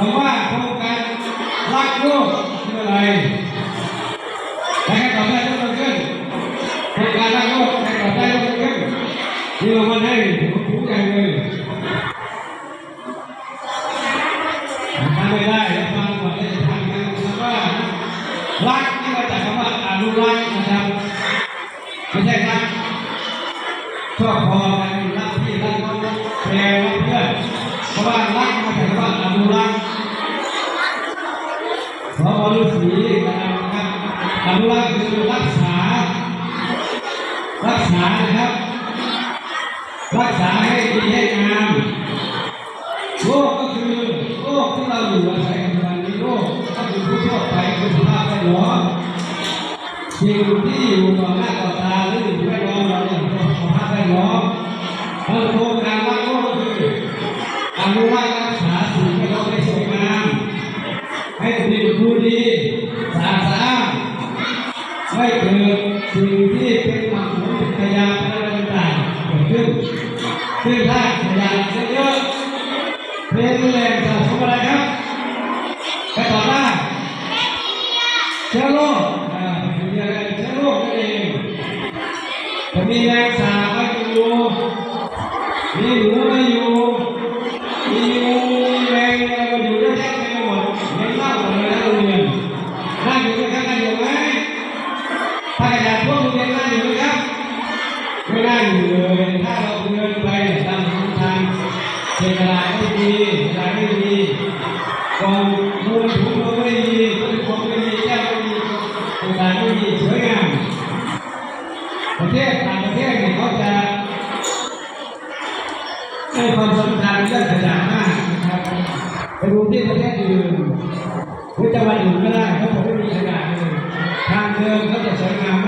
ผมว่าโครงการรักโลกคืออะไรใครตอบได้ยกมือขึ้นโครงการรักโลกใครตอบได้ยกมือขึ้นนี่เรามาให้ผมถูกใจเลยทำไม่ได้แล้วฟังก่อนได้ทำกันคำว่ารักนี่มาจากคำว่าอนุรักษ์นะครับไม่ใช่รักชอบพอกันรักพี่รักน้องแพรรักเพื่อนเพราะว่าอนุรักษ์ พระบรสีนะครับอนุรักษ์คือรักษา รักษานะครับ รักษาให้ดีให้งามโลกก็คือโลกที่เราอยู่อาศัยกันวันนี้โลกก็คือผู้ทั่วไปคือสภาพแวดล้อมสิ่งที่อยู่ต่อหน้าต่อตาหรืออยู่แวดล้อมเราเนี่ยเป็นสภาพแวดล้อมเราโครงการรักโลกก็คืออนุรักษ์ ไม่เกิดสิ่งที่เป็นหมักหมมเป็นขยะอะไรต่างๆเกิดขึ้นซึ่งถ้าขยะเยอะเป็นแหล่งสะสมอะไรครับใครตอบได้เชื้อโรคอ่าเป็นอะไรเชื้อโรคนั่นเองจะมีแมงสาบมาอยู่มีหนู ไม่นั่งอยู่เลย ถ้าเราเดินไปตามทางเศษกระดาษไม่ดีกระดาษไม่ดีกองมูลถุงมือไม่ดีต้นของไม่ดีแก้วไม่ดีต่างๆไม่ดีสวยงามประเทศต่างประเทศเนี่ยเขาจะให้ความสำคัญเรื่องขยะมากนะครับไปดูที่ประเทศอื่นหรือจังหวัดอื่นก็ได้เขาบอกไม่มีขยะเลยทางเดินเขาจะสวยงาม